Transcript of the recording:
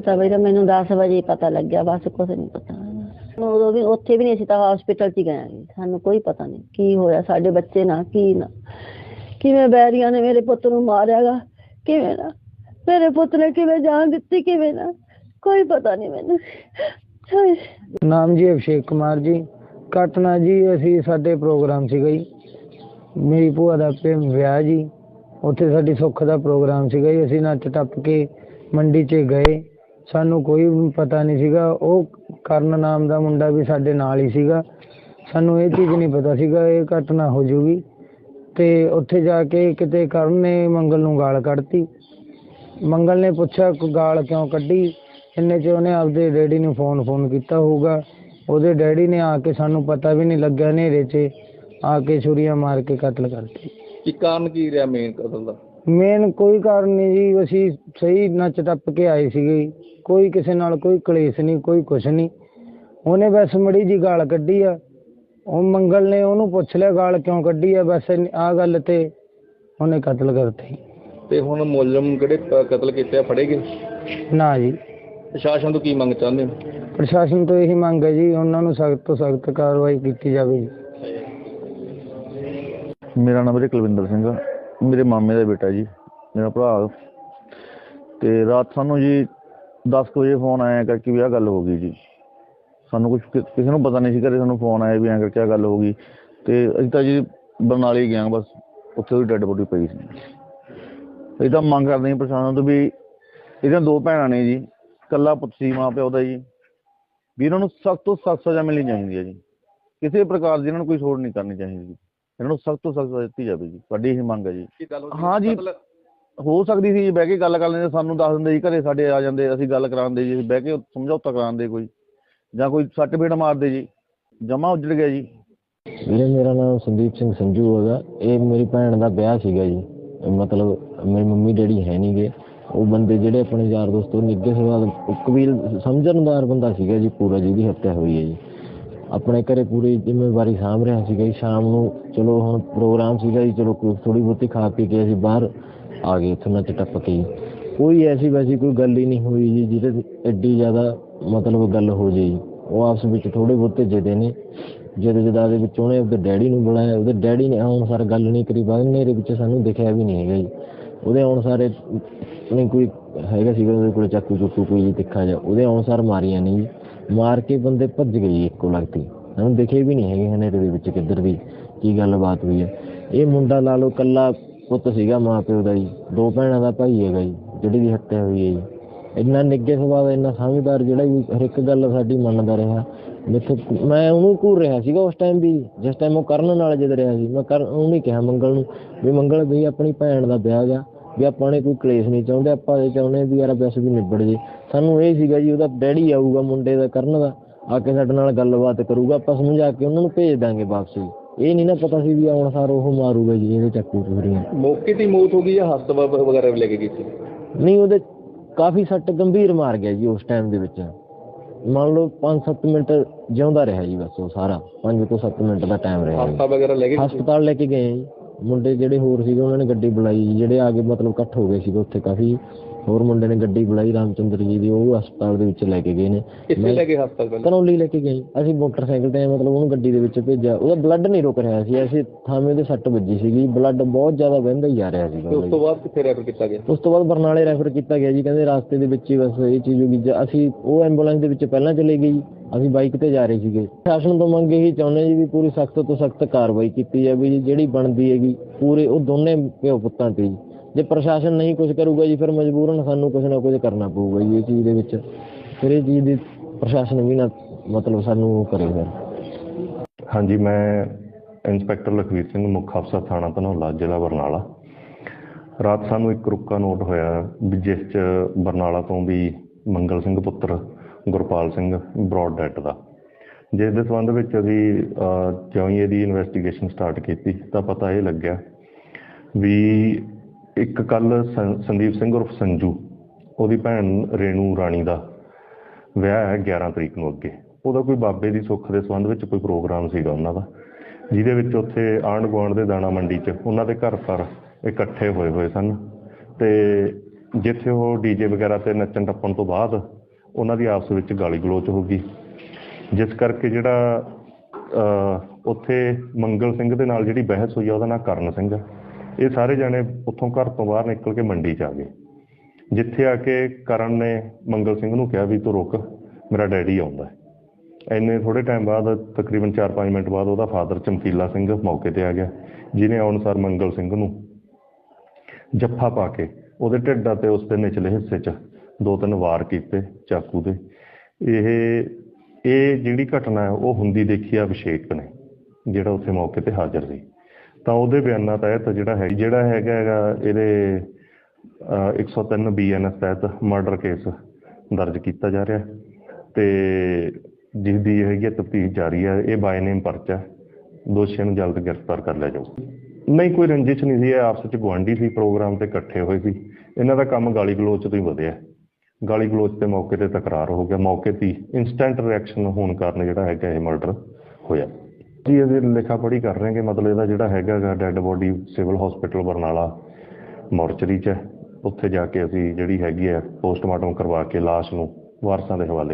ਤਾਂ ਮੈਨੂੰ 10 ਵਜੇ ਪਤਾ ਲੱਗਿਆ, ਬਸ ਕੁਝ ਨਹੀਂ ਪਤਾ। ਉਦੋਂ ਵੀ ਉੱਥੇ ਵੀ ਨਹੀਂ ਅਸੀਂ ਤਾਂ ਹਸਪੀਟਲ 'ਚ ਗਏ ਸਾਨੂੰ ਕੋਈ ਪਤਾ ਨਹੀਂ ਕੀ ਹੋਇਆ, ਸਾਡੇ ਬੱਚੇ ਨਾਲ ਕੀ ਨਾ। ਕਿਵੇਂ ਬੈਰੀਆਂ ਨੇ ਮੇਰੇ ਪੁੱਤ ਨੂੰ ਮਾਰਿਆਗਾ ਕਿਵੇਂ ਨਾ। ਮੇਰੇ ਪੁੱਤ ਨੇ ਕਿਵੇਂ ਜਾਨ ਦਿੱਤੀ, ਕਿਵੇਂ ਨਾ। ਕੋਈ ਪਤਾ ਨਹੀਂ ਮੈਨੂੰ। ਨਾਮ ਜੀ ਅਭਿਸ਼ੇਕ ਕੁਮਾਰ ਜੀ। ਘਟਨਾ ਜੀ, ਅਸੀਂ ਸਾਡੇ ਪ੍ਰੋਗਰਾਮ ਸੀਗਾ ਜੀ। ਮੇਰੀ ਭੂਆ ਦਾ ਪੇ ਵਿਆਹ ਜੀ। ਉੱਥੇ ਸਾਡੀ ਸੁੱਖ ਦਾ ਪ੍ਰੋਗਰਾਮ ਸੀਗਾ ਜੀ। ਅਸੀਂ ਨੱਚ ਟੱਪ ਕੇ ਮੰਡੀ 'ਚ ਗਏ। ਸਾਨੂੰ ਕੋਈ ਪਤਾ ਨਹੀਂ ਸੀਗਾ। ਉਹ ਕਰਨ ਨਾਮ ਦਾ ਮੁੰਡਾ ਵੀ ਸਾਡੇ ਨਾਲ ਹੀ ਸੀਗਾ। ਸਾਨੂੰ ਇਹ ਚੀਜ਼ ਨਹੀਂ ਪਤਾ ਸੀਗਾ, ਇਹ ਘਟਨਾ ਹੋ ਜੂਗੀ। ਤੇ ਉੱਥੇ ਜਾ ਕੇ ਕਿਤੇ ਕਰਨ ਨੇ ਮੰਗਲ ਨੂੰ ਗਾਲ ਕੱਢਤੀ। ਮੰਗਲ ਨੇ ਪੁੱਛਿਆ ਗਾਲ ਕਿਉਂ ਕੱਢੀ? ਇੰਨੇ ਚ ਉਹਨੇ ਆਪਦੇ ਡੈਡੀ ਨੂੰ ਫੋਨ ਫੋਨ ਕੀਤਾ ਹੋਊਗਾ। ਉਹਦੇ ਡੈਡੀ ਨੇ ਆ ਕੇ ਸਾਨੂੰ ਪਤਾ ਵੀ ਨਹੀਂ ਲੱਗਿਆ ਹਨੇਰੇ 'ਚ। ਆ ਕੇ ਛੁਰੀਆਂ ਮਾਰ ਕੇ ਕਤਲ ਕਰਤੀ। ਕੀ ਕਾਰਨ ਕੀ ਰਿਹਾ ਮੇਨ ਕਤਲ ਦਾ? ਮੇਨ ਕੋਈ ਕਾਰਨ ਨਹੀਂ ਜੀ ਅਸੀਂ ਸਹੀ ਨੱਚ ਟੱਪ ਕੇ ਆਏ ਸੀਗੇ ਜੀ। ਕੋਈ ਕਿਸੇ ਨਾਲ ਕੋਈ ਕਲੇਸ਼ ਨਹੀਂ ਕੋਈ ਕੁਛ ਨਹੀਂ। ਉਹਨੇ ਬਸ ਮੜੀ ਜੀ ਗਾਲ ਕੱਢੀ ਆ। ਉਹ ਮੰਗਲ ਨੇ ਉਹਨੂੰ ਪੁੱਛ ਲਿਆ ਗਾਲ ਕਿਉਂ ਕੱਢੀ ਆ? ਬਸ ਆ ਗੱਲ ਤੇ ਉਹਨੇ ਕਤਲ ਕਰਤੀ ਤੇ ਹੁਣ ਮੁਲਜ਼ਮ ਜਿਹੜੇ ਕ- ਕਤਲ ਕੀਤੇ ਆ ਫੜੇ ਗਏ? ਨਾ ਜੀ। ਪ੍ਰਸ਼ਾਸਨ ਤੋਂ ਕੀ ਮੰਗ ਚਾਹੁੰਦੇ ਹੋ? ਪ੍ਰਸ਼ਾਸਨ ਤੋਂ ਇਹੀ ਮੰਗ ਹੈ ਜੀ ਉਹਨਾਂ ਨੂੰ ਸਖਤ ਤੋਂ ਸਖਤ ਕਾਰਵਾਈ ਕੀਤੀ ਜਾਵੇ ਜੀ। ਮੇਰਾ ਨਾਮ ਵੀਰੇ ਕੁਲਵਿੰਦਰ ਸਿੰਘ ਆ। ਮੇਰੇ ਮਾਮੇ ਦਾ ਬੇਟਾ ਜੀ, ਮੇਰਾ ਭਰਾ। ਤੇ ਰਾਤ ਸਾਨੂੰ ਜੀ 10 ਵਜੇ ਫੋਨ ਆਇਆ ਕਰਕੇ ਵੀ ਆਹ ਗੱਲ ਹੋ ਗਈ ਜੀ। ਸਾਨੂੰ ਕੁਝ ਕਿਸੇ ਨੂੰ ਪਤਾ ਨਹੀਂ ਸੀ ਘਰੇ ਸਾਨੂੰ ਫੋਨ ਆਇਆ ਵੀ ਐਂ ਕਰਕੇ ਆਹ ਗੱਲ ਹੋ ਗਈ। ਤੇ ਅਸੀਂ ਤਾਂ ਜੀ ਬਰਨਾਲੇ ਗਿਆ ਬਸ, ਉੱਥੇ ਉਹਦੀ ਡੈੱਡ ਬੋਡੀ ਪਈ ਸੀ। ਅਸੀਂ ਤਾਂ ਮੰਗ ਕਰਦੇ ਹਾਂ ਪ੍ਰਸ਼ਾਸਨ ਤੋਂ ਵੀ ਇਹਦੀਆਂ ਦੋ ਭੈਣਾਂ ਨੇ ਜੀ, ਇਕੱਲਾ ਪੁੱਤ ਸੀ ਮਾਂ ਪਿਓ ਦਾ ਜੀ, ਵੀ ਇਹਨਾਂ ਨੂੰ ਸਖਤ ਤੋਂ ਸਖਤ ਸਜ਼ਾ ਮਿਲਣੀ ਚਾਹੀਦੀ ਹੈ ਜੀ। ਕਿਸੇ ਪ੍ਰਕਾਰ ਦੀ ਇਹਨਾਂ ਨੂੰ ਕੋਈ ਛੋੜ ਨਹੀਂ ਕਰਨੀ ਚਾਹੀਦੀ। ਜੀ ਇਹਨਾਂ ਨੂੰ ਸਖਤ ਤੋਂ ਸਖਤ ਦਿੱਤੀ ਜਾਵੇ ਜੀ ਸਾਡੀ ਇਹ ਮੰਗ ਹੈ ਜੀ। ਹਾਂ ਜੀ। ਹੋ ਸਕਦੀ ਸੀ ਜੀ ਬਹਿ ਕੇ ਗੱਲ ਕਰ ਲੈਂਦੇ ਸਾਨੂੰ ਦੱਸ ਦਿੰਦੇ ਜੀ ਘਰੇ ਸਾਡੇ ਆ ਜਾਂਦੇ ਅਸੀਂ ਗੱਲ ਕਰਾਉਂਦੇ ਜੀ ਬਹਿ ਕੇ ਸਮਝੌਤਾ ਕਰਾਉਂਦੇ ਕੋਈ ਜਾਂ ਕੋਈ ਸੱਟ ਫੇਟ ਮਾਰਦੇ ਜੀ ਜਮਾ ਉੱਜੜ ਗਿਆ ਜੀ। ਵੀਰੇ ਮੇਰਾ ਨਾਮ ਸੰਦੀਪ ਸਿੰਘ ਸੰਜੂ ਹੈਗਾ। ਇਹ ਮੇਰੀ ਭੈਣ ਦਾ ਵਿਆਹ ਸੀਗਾ ਜੀ। ਮਤਲਬ ਮੇਰੀ ਮੰਮੀ ਡੈਡੀ ਹੈ ਨਹੀਂਗੇ ਉਹ ਬੰਦੇ ਜਿਹੜੇ ਆਪਣੇ ਯਾਰ ਦੋਸਤ ਉਹ ਨਿੱਗੇ ਸਵਾਲ ਕਬੀਲ ਸਮਝਣਦਾਰ ਬੰਦਾ ਸੀਗਾ ਜੀ ਪੂਰਾ ਜਿਹਦੀ ਹੱਤਿਆ ਹੋਈ ਹੈ ਜੀ। ਆਪਣੇ ਘਰੇ ਪੂਰੀ ਜ਼ਿੰਮੇਵਾਰੀ ਸਾਂਭ ਰਿਹਾ ਸੀਗਾ ਜੀ। ਸ਼ਾਮ ਨੂੰ ਚਲੋ ਹੁਣ ਪ੍ਰੋਗਰਾਮ ਸੀਗਾ ਜੀ, ਚਲੋ ਥੋੜੀ ਬਹੁਤੀ ਖਾ ਪੀ ਕੇ ਅਸੀਂ ਬਾਹਰ ਆ ਗਏ ਇੱਥੋਂ ਨੱਚ ਟੱਪ ਕੇ ਕੋਈ ਐਸੀ ਵੈਸੀ ਕੋਈ ਗੱਲ ਹੀ ਨਹੀਂ ਹੋਈ ਜੀ, ਜਿਹਦੇ ਐਡੀ ਜ਼ਿਆਦਾ ਮਤਲਬ ਗੱਲ ਹੋ ਜੇ। ਉਹ ਆਪਸ ਵਿੱਚ ਥੋੜੇ ਬਹੁਤੇ ਜਿਹਦੇ ਨੇ। ਜਿਹਦੇ ਜਿਹਦਾ ਦੇ ਵਿੱਚ ਉਹਨੇ ਉਹਦੇ ਡੈਡੀ ਨੂੰ ਬੁਲਾਇਆ। ਉਹਦੇ ਡੈਡੀ ਨੇ ਆਉਣ ਸਾਰ ਗੱਲ ਨਹੀਂ ਕਰੀ, ਬਾਅਦ ਮੇਰੇ ਵਿੱਚ ਸਾਨੂੰ ਦਿਖਿਆ ਵੀ ਨਹੀਂ ਹੈਗਾ ਜੀ। ਉਹਦੇ ਆਉਣ ਸਾਰੇ ਨਹੀਂ ਕੋਈ ਹੈਗਾ ਸੀਗਾ, ਉਹਦੇ ਕੋਲ ਚਾਕੂ ਚੁੱਕੂ ਕੋਈ ਤਿੱਖਾ ਜਿਹਾ ਉਹਦੇ ਆਉਣ ਸਾਰ ਮਾਰੀਆਂ ਨਹੀਂ ਜੀ। ਮਾਰ ਕੇ ਬੰਦੇ ਭੱਜ ਗਏ ਜੀ ਇੱਕੋ ਲਗਤੀ ਸਾਨੂੰ ਦਿਖੇ ਵੀ ਨਹੀਂ ਹੈਗੇ ਹਨੇਰੇ ਦੇ ਵਿੱਚ ਕਿੱਧਰ ਦੀ ਕੀ ਗੱਲਬਾਤ ਹੋਈ ਹੈ। ਇਹ ਮੁੰਡਾ ਲਾ ਲਓ ਕੱਲਾ ਪੁੱਤ ਸੀਗਾ ਮਾਂ ਪਿਓ ਦਾ ਜੀ। ਦੋ ਭੈਣਾਂ ਦਾ ਭਾਈ ਹੈਗਾ ਜੀ, ਜਿਹੜੀ ਦੀ ਹੱਤਿਆ ਹੋਈ ਹੈ ਜੀ। ਇੰਨਾ ਨਿੱਗੇ ਸੁਭਾਅ ਦਾ, ਇੰਨਾ ਸਮਝਦਾਰ ਜਿਹੜਾ ਵੀ ਹਰ ਇੱਕ ਗੱਲ ਸਾਡੀ ਮੰਨਦਾ ਰਿਹਾ। ਮੈਥੋਂ ਮੈਂ ਉਹਨੂੰ ਘੂਰ ਰਿਹਾ ਸੀਗਾ ਉਸ ਟਾਈਮ ਵੀ, ਜਿਸ ਟਾਈਮ ਉਹ ਕਰਨ ਨਾਲ ਜਦ ਰਿਹਾ ਸੀ। ਮੈਂ ਕਰ, ਉਹਨੂੰ ਹੀ ਕਿਹਾ ਮੰਗਲ ਨੂੰ ਵੀ, ਮੰਗਲ ਵੀ ਆਪਣੀ ਭੈਣ ਦਾ ਵਿਆਹ ਗਾ ਵੀ ਆਪਾਂ ਨੇ ਕੋਈ ਕਲੇਸ਼ ਨਹੀਂ ਚਾਹੁੰਦੇ ਆਪਾਂ ਇਹ ਚਾਹੁੰਦੇ ਵੀ ਯਾਰ ਬਸ ਵੀ ਨਿਬੜ ਜੇ। ਸਾਨੂੰ ਇਹ ਸੀਗਾ ਜੀ ਉਹਦਾ ਡੈਡੀ ਆਊਗਾ ਮੁੰਡੇ ਦਾ ਕਰਨ ਦਾ ਆ ਕੇ ਸਾਡੇ ਨਾਲ ਗੱਲਬਾਤ ਕਰੂਗਾ ਆਪਾਂ ਸਮਝਾ ਕੇ ਉਹਨਾਂ ਨੂੰ ਭੇਜ ਦਾਂਗੇ ਵਾਪਸ। ਇਹ ਨਹੀਂ ਨਾ ਪਤਾ ਸੀ ਵੀ ਆਉਣ ਸਾਰ ਉਹ ਮਾਰੂਗਾ ਜੀ ਇਹਦੇ ਚੱਕੂ ਚੂਰੀਆਂ। ਮੌਕੇ ਤੇ ਮੌਤ ਹੋ ਗਈ ਜਾਂ ਹਸਪਤਾਲ ਵਗੈਰਾ ਵੀ ਲੈ ਕੇ ਗਈ ਸੀ? ਨਹੀਂ ਉਹਦੇ ਕਾਫੀ ਸੱਟ ਗੰਭੀਰ ਮਾਰ ਗਿਆ ਜੀ ਉਸ ਟਾਈਮ ਦੇ ਵਿੱਚ। ਮੰਨ ਲਓ 5-7 ਮਿੰਟ ਜਿਉਂਦਾ ਰਿਹਾ ਜੀ ਬਸ ਉਹ ਸਾਰਾ 5 ਤੋਂ 7 ਮਿੰਟ ਦਾ ਟਾਈਮ ਰਿਹਾ। ਹਸਪਤਾਲ ਵਗੈਰਾ ਲੈ ਕੇ? ਹਸਪਤਾਲ ਲੈ ਕੇ ਗਏ ਜੀ। ਮੁੰਡੇ ਜਿਹੜੇ ਹੋਰ ਸੀਗੇ ਉਹਨਾਂ ਨੇ ਗੱਡੀ ਬੁਲਾਈ ਜਿਹੜੇ ਆਗੇ ਮਤਲਬ ਇਕੱਠ ਹੋ ਗਏ ਸੀਗੇ ਉੱਥੇ ਕਾਫੀ। ਹੋਰ ਮੁੰਡੇ ਨੇ ਗੱਡੀ ਬੁਲਾਈ ਰਾਮਚੰਦਰ ਜੀ ਦੀ ਉਹ ਹਸਪਤਾਲ ਦੇ ਵਿੱਚ ਲੈ ਕੇ ਗਏ ਨੇ। ਕਿੱਥੇ ਲੈ ਕੇ ਹਸਪਤਾਲ ਕਰੌਲੀ ਲੈ ਕੇ ਗਏ। ਅਸੀਂ ਮੋਟਰਸਾਈਕਲ ਤੇ ਮਤਲਬ ਉਹਨੂੰ ਗੱਡੀ ਦੇ ਵਿੱਚ ਭੇਜਿਆ। ਉਹਦਾ ਬਲੱਡ ਨਹੀਂ ਰੁਕ ਰਿਹਾ ਸੀ ਅਸੀਂ ਥਾਵੇਂ ਉਹਦੇ ਸੱਟ ਵੱਜੀ ਸੀਗੀ। ਬਲੱਡ ਬਹੁਤ ਜ਼ਿਆਦਾ ਵਹਿੰਦਾ ਹੀ ਜਾ ਰਿਹਾ ਉਹਦਾ ਉਸ। ਤੋਂ ਬਾਅਦ ਕਿੱਥੇ ਰੈਫਰ ਕੀਤਾ ਗਿਆ? ਉਸ ਤੋਂ ਬਾਅਦ ਬਰਨਾਲੇ ਰੈਫਰ ਕੀਤਾ ਗਿਆ ਜੀ ਕਹਿੰਦੇ ਰਾਸਤੇ ਦੇ ਵਿੱਚ ਹੀ ਬਸ ਇਹ ਚੀਜ਼ ਹੋ ਗਈ ਅਸੀਂ ਉਹ ਐਂਬੂਲੈਂਸ ਦੇ ਵਿੱਚ ਪਹਿਲਾਂ ਚਲੇ ਗਏ ਜੀ। ਅਸੀਂ ਬਾਈਕ ਤੇ ਜਾ ਰਹੇ ਸੀਗੇ। ਸ਼ਾਸਨ ਤੋਂ ਮੰਗ ਇਹੀ ਚਾਹੁੰਦੇ ਜੀ ਵੀ ਪੂਰੀ ਸਖਤ ਤੋਂ ਸਖਤ ਕਾਰਵਾਈ ਕੀਤੀ ਜਾਵੇ ਜੀ, ਜਿਹੜੀ ਬਣਦੀ ਹੈਗੀ, ਪੂਰੇ ਉਹ ਦੋਨੇ ਪਿਓ ਪੁੱਤਾਂ ਤੇ ਜੀ। ਜੇ ਪ੍ਰਸ਼ਾਸਨ ਨਹੀਂ ਕੁਝ ਕਰੂਗਾ ਜੀ, ਫਿਰ ਮਜਬੂਰਨ ਸਾਨੂੰ ਕੁਝ ਨਾ ਕੁਝ ਕਰਨਾ ਪਊਗਾ ਜੀ ਇਹ ਚੀਜ਼ ਦੇ ਵਿੱਚ। ਫਿਰ ਇਹ ਚੀਜ਼ ਦੀ ਪ੍ਰਸ਼ਾਸਨ ਵੀ ਨਾ ਮਤਲਬ ਸਾਨੂੰ ਉਹ ਕਰੇ ਹਾਂਜੀ, ਮੈਂ ਇੰਸਪੈਕਟਰ ਲਖਵੀਰ ਸਿੰਘ, ਮੁੱਖ ਅਫਸਰ ਥਾਣਾ ਧਨੌਲਾ, ਜ਼ਿਲ੍ਹਾ ਬਰਨਾਲਾ। ਰਾਤ ਸਾਨੂੰ ਇੱਕ ਰੁੱਕਾ ਨੋਟ ਹੋਇਆ, ਵੀ ਜਿਸ 'ਚ ਬਰਨਾਲਾ ਤੋਂ ਵੀ ਮੰਗਲ ਸਿੰਘ ਪੁੱਤਰ ਗੁਰਪਾਲ ਸਿੰਘ ਬ੍ਰੌਡ ਡੈਟ ਦਾ। ਜਿਸ ਦੇ ਸੰਬੰਧ ਵਿੱਚ ਅਸੀਂ ਅਹ, ਜਿਉਂ ਹੀ ਇਹਦੀ ਇਨਵੈਸਟੀਗੇਸ਼ਨ ਸਟਾਰਟ ਕੀਤੀ ਤਾਂ ਪਤਾ ਇਹ ਲੱਗਿਆ ਵੀ ਇੱਕ ਕੱਲ ਸੰਦੀਪ ਸਿੰਘ ਉਰਫ ਸੰਜੂ ਉਹਦੀ ਭੈਣ ਰੇਣੂ ਰਾਣੀ ਦਾ ਵਿਆਹ ਹੈ 11 ਤਰੀਕ ਨੂੰ ਅੱਗੇ। ਉਹਦਾ ਕੋਈ ਬਾਬੇ ਦੀ ਸੁੱਖ ਦੇ ਸੰਬੰਧ ਵਿੱਚ ਕੋਈ ਪ੍ਰੋਗਰਾਮ ਸੀਗਾ ਉਹਨਾਂ ਦਾ ਜਿਹਦੇ ਵਿੱਚ ਉੱਥੇ ਆਂਢ ਗੁਆਂਢ ਦੇ ਦਾਣਾ ਮੰਡੀ 'ਚ ਉਹਨਾਂ ਦੇ ਘਰ ਪਰ ਇਕੱਠੇ ਹੋਏ ਹੋਏ ਸਨ। ਤੇ ਜਿੱਥੇ ਉਹ ਡੀਜੇ ਵਗੈਰਾ ਤੇ ਨੱਚਣ ਟੱਪਣ ਤੋਂ ਬਾਅਦ ਉਹਨਾਂ ਦੀ ਆਪਸ ਵਿੱਚ ਗਾਲੀ ਗਲੋਚ ਹੋ ਗਈ। ਜਿਸ ਕਰਕੇ ਜਿਹੜਾ ਉੱਥੇ ਮੰਗਲ ਸਿੰਘ ਦੇ ਨਾਲ ਜਿਹੜੀ ਬਹਿਸ ਹੋਈ ਆ, ਉਹਦਾ ਨਾਂ ਕਰਨ ਸਿੰਘ ਆ। ਇਹ ਸਾਰੇ ਜਣੇ ਉੱਥੋਂ ਘਰ ਤੋਂ ਬਾਹਰ ਨਿਕਲ ਕੇ ਮੰਡੀ 'ਚ ਆ ਗਏ। ਜਿੱਥੇ ਆ ਕੇ ਕਰਨ ਨੇ ਮੰਗਲ ਸਿੰਘ ਨੂੰ ਕਿਹਾ ਵੀ ਤੂੰ ਰੁਕ, ਮੇਰਾ ਡੈਡੀ ਆਉਂਦਾ। ਹੈ। ਇੰਨੇ ਥੋੜੇ ਟਾਈਮ ਬਾਅਦ, ਤਕਰੀਬਨ 4-5 ਮਿੰਟ ਬਾਅਦ ਉਹਦਾ ਫਾਦਰ ਚਮਕੀਲਾ ਸਿੰਘ ਮੌਕੇ ਤੇ ਆ ਗਿਆ, ਜਿਹਨੇ ਅਨੁਸਾਰ ਮੰਗਲ ਸਿੰਘ ਨੂੰ ਜੱਫਾ ਪਾ ਕੇ ਉਹਦੇ ਢਿੱਡ ਅਤੇ ਉਸ ਦੇ ਨਿਚਲੇ ਹਿੱਸੇ 'ਚ ਦੋ ਤਿੰਨ ਵਾਰ ਕੀਤੇ ਚਾਕੂ ਦੇ। ਇਹ ਇਹ ਜਿਹੜੀ ਘਟਨਾ ਉਹ ਹੁੰਦੀ ਦੇਖੀ ਆ ਅਭਿਸ਼ੇਕ ਨੇ ਜਿਹੜਾ ਉੱਥੇ ਮੌਕੇ ਤੇ ਹਾਜ਼ਰ ਸੀ। ਤਾਂ ਉਹਦੇ ਬਿਆਨਾਂ ਤਹਿਤ ਜਿਹੜਾ ਹੈ ਜਿਹੜਾ ਹੈਗਾ ਹੈਗਾ ਇਹਦੇ ਅਹ, 103 ਬੀਐਨਐਸ ਤਹਿਤ ਮਰਡਰ ਕੇਸ ਦਰਜ ਕੀਤਾ ਜਾ ਰਿਹਾ। ਹੈ ਤੇ ਜਿਸ ਦੀ ਹੈਗੀ ਤਫਤੀਸ਼ ਜਾਰੀ ਹੈ ਇਹ ਬਾਏ ਨੇਮ ਪਰਚਾ ਦੋਸ਼ੀਆਂ ਨੂੰ ਜਲਦ ਗ੍ਰਿਫਤਾਰ ਕਰ ਲਿਆ ਜਾਊ ਨਹੀਂ ਕੋਈ ਰੰਜਿਸ਼ ਨਹੀਂ ਸੀ ਇਹ ਆਪਸ ਵਿੱਚ ਗੁਆਂਢੀ ਸੀ ਪ੍ਰੋਗਰਾਮ ਤੇ ਇਕੱਠੇ ਹੋਏ ਸੀ। ਇਹਨਾਂ ਦਾ ਕੰਮ ਗਾਲੀ ਗਲੋਚ ਤੋਂ ਹੀ ਵਧਿਆ। ਗਾਲੀ ਗਲੋਚ ਤੇ ਮੌਕੇ ਤੇ ਤਕਰਾਰ ਹੋ ਗਿਆ ਮੌਕੇ ਤੇ ਇਨਸਟੈਂਟ ਰਿਐਕਸ਼ਨ ਹੋਣ ਕਾਰਨ ਜਿਹੜਾ ਹੈਗਾ ਇਹ ਮਰਡਰ ਹੋਇਆ ਜੀ, ਇਹਦੀ ਲਿਖਾ ਪੜ੍ਹੀ ਕਰ ਰਹੇ ਹਾਂ ਕਿ ਮਤਲਬ ਇਹਦਾ ਜਿਹੜਾ ਹੈਗਾ dead body civil hospital Barnala mortuary 'ਚ ਹੈ। ਉੱਥੇ ਜਾ ਕੇ ਅਸੀਂ ਜਿਹੜੀ ਹੈਗੀ ਹੈ ਪੋਸਟਮਾਰਟਮ ਕਰਵਾ ਕੇ ਲਾਸ਼ ਨੂੰ ਵਾਰਸਾਂ ਦੇ ਹਵਾਲੇ